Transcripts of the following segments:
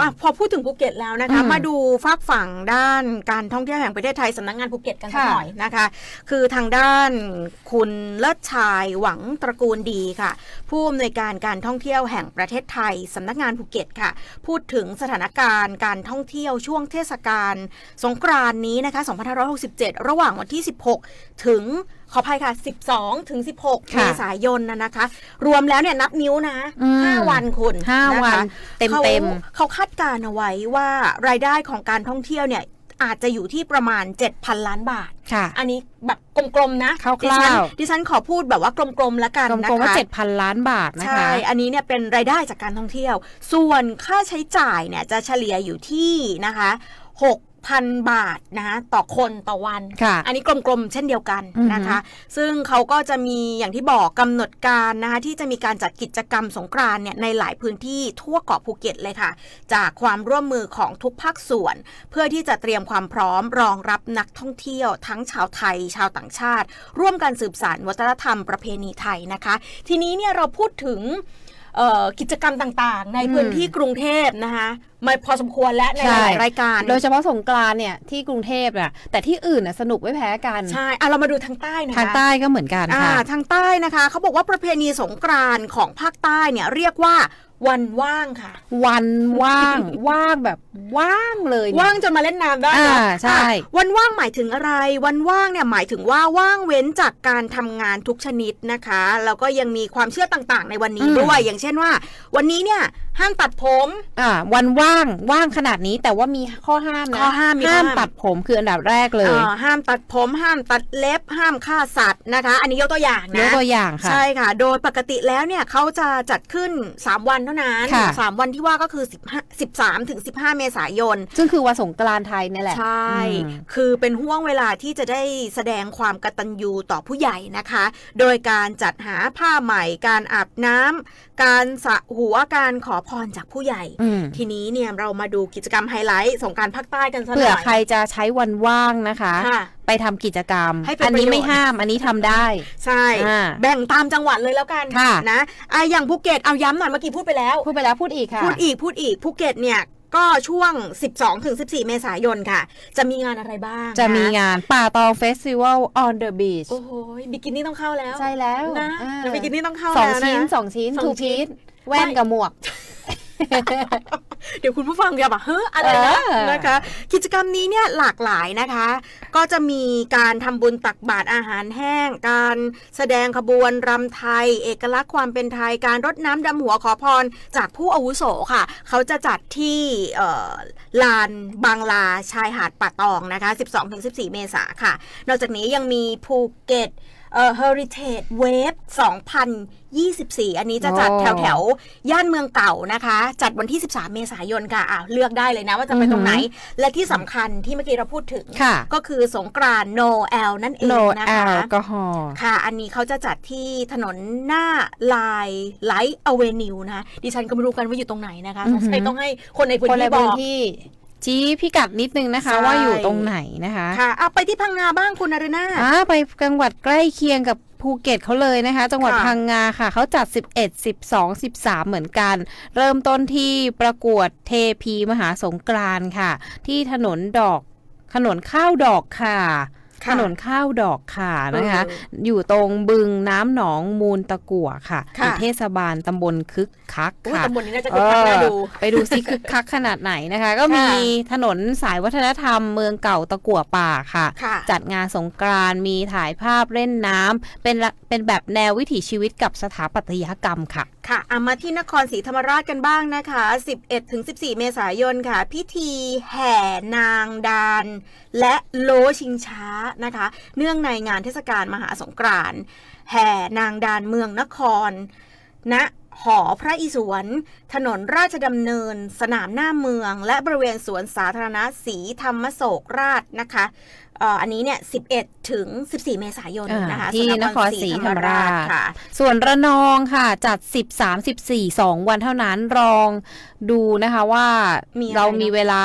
อะพอพูดถึงภูเก็ตแล้วนะคะอืมมาดูฝากฝั่งด้านการท่องเที่ยวแห่งประเทศไทยสำนักงานภูเก็ตกันสักค่ะหน่อยนะคะ คือทางด้านคุณเลิศชายหวังตระกูลดีค่ะผู้อำนวยการการท่องเที่ยวแห่งประเทศไทยสำนักงานภูเก็ตค่ะ พูดถึงสถานการณ์การท่องเที่ยวช่วงเทศกาลสงกรานต์นี้นะคะ 2567 ระหว่างวันที่ 16 ถึงขออภัยค่ะ 12 ถึง 16ค่ะเมษายนนะนะคะ รวมแล้วเนี่ยนับนิ้วนะอืม5วันคุณห้าะคะวัน เต็มขาเต็มเขาคาดการณ์เอาไว้ว่ารายได้ของการท่องเที่ยวเนี่ย อาจจะอยู่ที่ประมาณ 7,000 ล้านบาท ค่ะ อันนี้แบบกลมๆนะคร่าวๆดิฉันดิฉันขอพูดแบบว่ากลมๆแล้วกันกลนะมๆว่าคะเจ็ดพันล้านบาทนะคะ ใช่ อันนี้เนี่ยเป็นรายได้จากการท่องเที่ยว ส่วนค่าใช้จ่ายเนี่ยจะเฉลี่ยอยู่ที่นะคะ 6,000บาทนะคะต่อคนต่อวันค่ะอันนี้กลมๆ เช่นเดียวกันอือฮึนะคะ ซึ่งเขาก็จะมีอย่างที่บอกกำหนดการนะคะที่จะมีการจัดกิจกรรมสงกรานต์เนี่ยในหลายพื้นที่ทั่วเกาะภูเก็ตเลยค่ะ จากความร่วมมือของทุกภาคส่วน เพื่อที่จะเตรียมความพร้อมรองรับนักท่องเที่ยว ทั้งชาวไทย ชาวต่างชาติ ร่วมกันสืบสานวัฒนธรรมประเพณีไทยนะคะ ทีนี้เนี่ยเราพูดถึงเอ่อ กิจกรรมต่างๆ ในพื้นที่กรุงเทพนะคะมาพอสมควรและในหใช่ลายๆรายการ โดยเฉพาะสงกรานต์เนี่ยที่กรุงเทพน่ะแต่ที่อื่นน่ะสนุกไม่แพ้กัน ใช่อะเรามาดูทางใต้นะคะทางใต้ก็เหมือนกันอ่าค่ะทางใต้นะคะเขาบอกว่าประเพณีสงกรานต์ของภาคใต้เนี่ยเรียกว่า วันว่างค่ะ วันว่าง ว่างแบบว่างเลยเนี่ยว่างจนมาเล่นน้ำได้เหรออ่าใช่อะวันว่างหมายถึงอะไร วันว่างเนี่ยหมายถึงว่าว่างเว้นจากการทำงานทุกชนิดนะคะแล้วก็ยังมีความเชื่อต่างๆ ในวันนี้ด้วย อย่างเช่นว่า วันนี้เนี่ยห้ามตัดผม อ่า วันว่างว่างขนาดนี้แต่ว่ามีข้อห้ามนะข้อห้ามมีข้อห้ามห้ามตัดผมคืออันดับแรกเลยอ่าห้ามตัดผมห้ามตัดเล็บ ห้ามฆ่าสัตว์นะคะ อันนี้ยกตัวอย่างยนะกตัวอย่างค่ะใช่ค่ะ โดยปกติแล้วเนี่ยเขาจะจัดขึ้น 3 วันเท่านั้นค่ะ3วันที่ว่าก็คือ15 13ถึง15 เมษายน ซึ่งคือวันสงกรานต์ไทยนี่แหละใช่ อืม คือเป็นห่วงเวลาที่จะได้แสดงความกตัญญูต่อผู้ใหญ่นะคะ โดยการจัดหาผ้าใหม่ การอาบน้ำ การสระหัว การขอพรจากผู้ใหญ่ อืม ทีนี้เนี่ยเรามาดูกิจกรรมไฮไลท์สงกรารภาคใต้กันสักหเผื่อน่อยใครจะใช้วันว่างนะคะ ค่ะ ไปทำกิจกรรมให้เป็นอันี้ประโยชน์ไม่ห้ามอันนี้ทำได้ ใช่อ่าแบ่งตามจังหวัดเลยแล้วกันค่ะนะอะอย่างภูเก็ตเอาย้ำหน่อยเมื่อกี้พูดไปแล้ว พูดไปแล้วพูดอีกค่ะ พูดอีกพูดอีกภูเก็ตเนี่ยก็ช่วง 12ถึง14 เมษายนค่ะ จะมีงานอะไรบ้าง จะมีนงานป่าตองเฟสติวัล on the beach โอ้โหบิกินี่ต้องเข้าแล้ว ใช่แล้วนะอ่าเดี๋ยวบิกินี่ต้องเข้าสองแล้วะชิ้นสองชิ้นสองทูชิ้พีนทแว่นกับหมวก เดี๋ยวคุณผู้ฟังจะแบบเฮ้ออะไรนะเออนะคะ กิจกรรมนี้เนี่ยหลากหลายนะคะ ก็จะมีการทำบุญตักบาตรอาหารแห้ง การแสดงขบวนรำไทย เอกลักษณ์ความเป็นไทย การรดน้ำดำหัวขอพรจากผู้อาวุโสค่ะ เขาจะจัดที่เอ่อลานบางลาชายหาดป่าตองนะคะ 12-14 เมษาค่ะ นอกจากนี้ยังมีภูเก็ต เอ่อ Heritage Wave 2024 อันนี้จะจัดโอ้แถวแถวๆย่านเมืองเก่านะคะ จัดวันที่ 13 เมษายนค่ะอะเลือกได้เลยนะว่าจะไปตรงไหน และที่สำคัญที่เมื่อกี้เราพูดถึงค่ะก็คือสงกรานโนแอลนั่นเอง no นะแอคะลกอฮอล์ค่ะ อันนี้เขาจะจัดที่ถนนหน้าลายไลท์อเวนิวนะคะดิฉันก็ไม่รู้กันว่าอยู่ตรงไหนนะคะสงสัยต้องให้คนในพื้นคนในที่บพื้อนกที่ ชี้พิกัดนิดนึงนะคะ ใช่ ว่าอยู่ตรงไหนนะคะค่ะเอาไปที่พังงาบ้างคุณนรุณาถอ่าไปจังหวัดใกล้เคียงกับภูเก็ตเขาเลยนะคะ จังหวัดค่ะ พังงาค่ะ เขาจัด 11 12 13 เหมือนกัน เริ่มต้นที่ประกวดเทพีมหาสงกรานต์ค่ะ ที่ถนนดอกถนนข้าวดอกค่ะ ถค่ะนนข้าวดอกค่ะนะคะเอออยู่ตรงบึงน้ำหนองมูลตะกั่วค่ะค่ะอยู่เทศบาลตำบลคึกคักอุ๊ยค่ะตำบลนี้น่าจะคึกคักน่าดูเออไปดูซิคึกคักขนาดไหนนะคะ ก็มีค่ะถนนสายวัฒนธรรมเมืองเก่าตะกั่วป่าค่ะค่ะจัดงานสงกรานต์มีถ่ายภาพเล่นน้ำเป็นละเป็นแบบแนววิถีชีวิตกับสถาปัตยกรรมค่ะ ค่ะอามาที่นครศรีธรรมราชกันบ้างนะคะ 11-14 เมษายนค่ะ พิธีแห่นางดาน และโลชิงช้านะคะ เนื่องในงานเทศกาลมหาสงกรานต์แห่นางดานเมืองนครณ หอพระอิศวร ถนนราชดำเนิน สนามหน้าเมือง และบริเวณสวนสาธารณะสีธรรมโศกราชนะคะเอ่ออันนี้เนี่ย 11 ถึง 14 เมษายนอ่านนะคะที่สำหนรับครศรีธรรมราชค่ะ ส่วนระนองค่ะ จัด 13 14 2 วันเท่านั้นรองดูนะคะว่ามีอะไรเรามีเวลา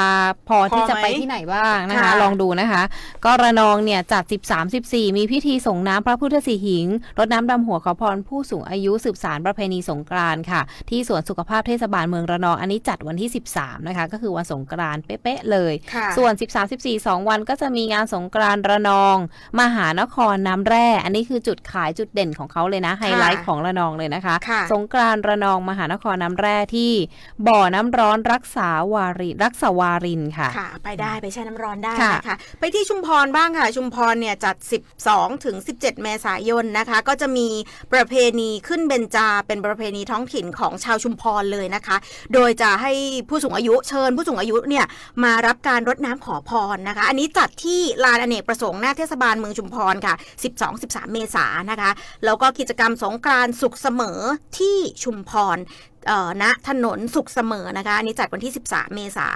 พอที่พอไหมจะไปที่ไหนบ้างนะคะค่ะลองดูนะคะ ก็ระนองเนี่ย จัด 13 14 มีพิธีส่งน้ำพระพุทธสีหิง รดน้ำดำหัวขอพรผู้สูงอายุสืบสารประเพณีสงกรานต์ค่ะ ที่สวนสุขภาพเทศบาลเมืองระนอง อันนี้จัดวันที่ 13 นะคะ ก็คือวันสงกรานต์เป๊ะๆเลยค่ะส่วน 13 14 2 วันก็จะมีงานสงกรานต์ระนอง มหานครน้ำแร่ อันนี้คือจุดขายจุดเด่นของเขาเลยนะไฮไลท์ของระนองเลยนะคะค่ะสงกรานต์ระนองมหานครน้ำแร่ที่บ่อน้ำร้อนรักษาวาริรักษาวารินค่ะค่ะ ไปได้ไปแช่น้ำร้อนได้ค่ะนะคะไปที่ชุมพรบ้างค่ะ ชุมพรเนี่ยจัด 12ถึง17 เมษายนนะคะ ก็จะมีประเพณีขึ้นเบญจาเป็นประเพณีท้องถิ่นของชาวชุมพรเลยนะคะ โดยจะให้ผู้สูงอายุเชิญผู้สูงอายุเนี่ยมารับการรดน้ำขอพรนะคะ อันนี้จัดที่ลานอเนกประสงค์หน้าเทศบาลเมืองชุมพรค่ะ 12-13 เมษายนนะคะ แล้วก็กิจกรรมสงกรานสุขเสมอที่ชุมพรณถนนสุขเสมอนะคะอันนี้จัดวันที่ 13 เมษา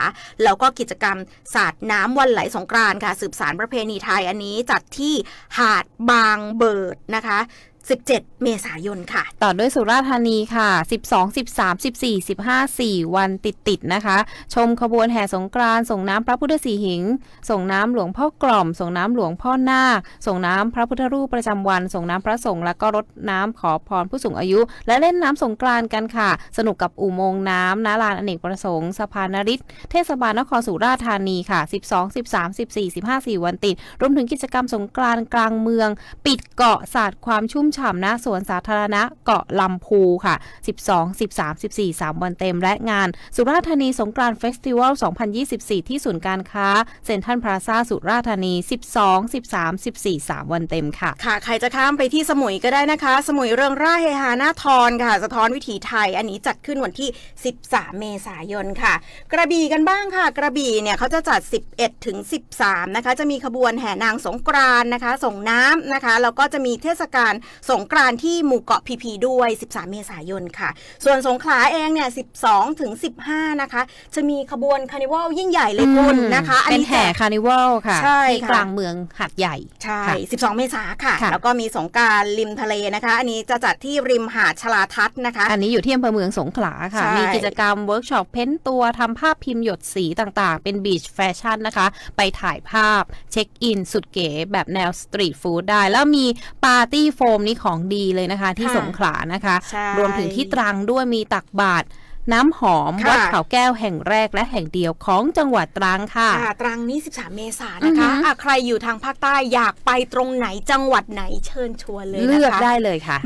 แล้วก็กิจกรรมสาดน้ำวันไหลสงกรานค่ะ สืบสารประเพณีไทยอันนี้จัดที่หาดบางเบิดนะคะ 17 เมษายนค่ะ ต่อด้วยสุราษฎร์ธานีค่ะ 12 13 14 15 4 วันติดติดนะคะ ชมขบวนแห่สงกรานต์ส่งน้ำพระพุทธสีหิง ส่งน้ำหลวงพ่อกล่อม ส่งน้ำหลวงพ่อนาค ส่งน้ำพระพุทธรูปประจำวัน ส่งน้ำพระสงฆ์แล้วก็รดน้ำขอพรผู้สูงอายุ และเล่นน้ำสงกรานต์กันค่ะ สนุกกับอุโมงค์น้ำนาลานอเนกประสงค์สะพานนริศเทศบาลนครสุราษฎร์ธานีค่ะ 12 13 14 15 4 วันติด รวมถึงกิจกรรมสงกรานต์กลางเมือง ปิดเกาะศาสาดความชุ่มฉ่ำณสวนสาธารณะเกาะลำพูค่ะ 12 13 14 3 วันเต็มและงาน สุราษฎร์ธานีสงกรานต์เฟสติวัล 2024 ที่ศูนย์การค้า เซ็นทรัลพลาซาสุราษฎร์ธานี 12 13 14 3 วันเต็มค่ะ ค่ะ ใครจะข้ามไปที่สมุยก็ได้นะคะ สมุยเรื่องร่าเฮฮาหน้าทรค่ะ สะท้อนวิถีไทย อันนี้จัดขึ้นวันที่ 13 เมษายนค่ะ กระบี่กันบ้างค่ะ กระบี่เนี่ยเขาจะจัด 11ถึง13 นะคะ จะมีขบวนแห่นางสงกรานนะคะ ส่งน้ำนะคะ แล้วก็จะมีเทศกาลสงกรานต์ที่หมู่เกาะพีพีด้วย 13 เมษายนค่ะ ส่วนสงขลาเองเนี่ย 12 ถึง 15 นะคะ จะมีขบวนคาร์นิวัลยิ่งใหญ่เลยคุณนะคะ อันเป็นนี้แห่จะคาร์นิวัลค่ะใช่ที่ค่ะกลางเมืองหัดใหญ่ ใช่ค่ะ12 เมษาค่ะค่ะ แล้วก็มีสงกรารริมทะเลนะคะ อันนี้จะจัดที่ริมหาดชลาทัศน์นะคะ อันนี้อยู่ที่อำเภอเมืองสงขลาค่ะใช่มีกิจกรรมเวิร์กช็อปเพ้นตัวทำภาพพิมพ์หยดสีต่างๆ เป็นบีชแฟชั่นนะคะ ไปถ่ายภาพเช็คอินสุดเก๋แบบแนวสตรีทฟู้ดได้ แล้วมีปาร์ตี้โฟมนี่ของดีเลยนะคะ ที่ค่ะสงขลานะคะใช่รวมถึงที่ตรังด้วยมีตักบาตรน้ำหอมค่ะวัดเขาแก้วแห่งแรกและแห่งเดียวของจังหวัดตรังค่ะอ่าตรังนี่13 เมษายนนะคะอือฮึอะใครอยู่ทางภาคใต้อยากไปตรงไหนจังหวัดไหนเชิญชวนเลยนะคะเลือกได้เลยค่ะ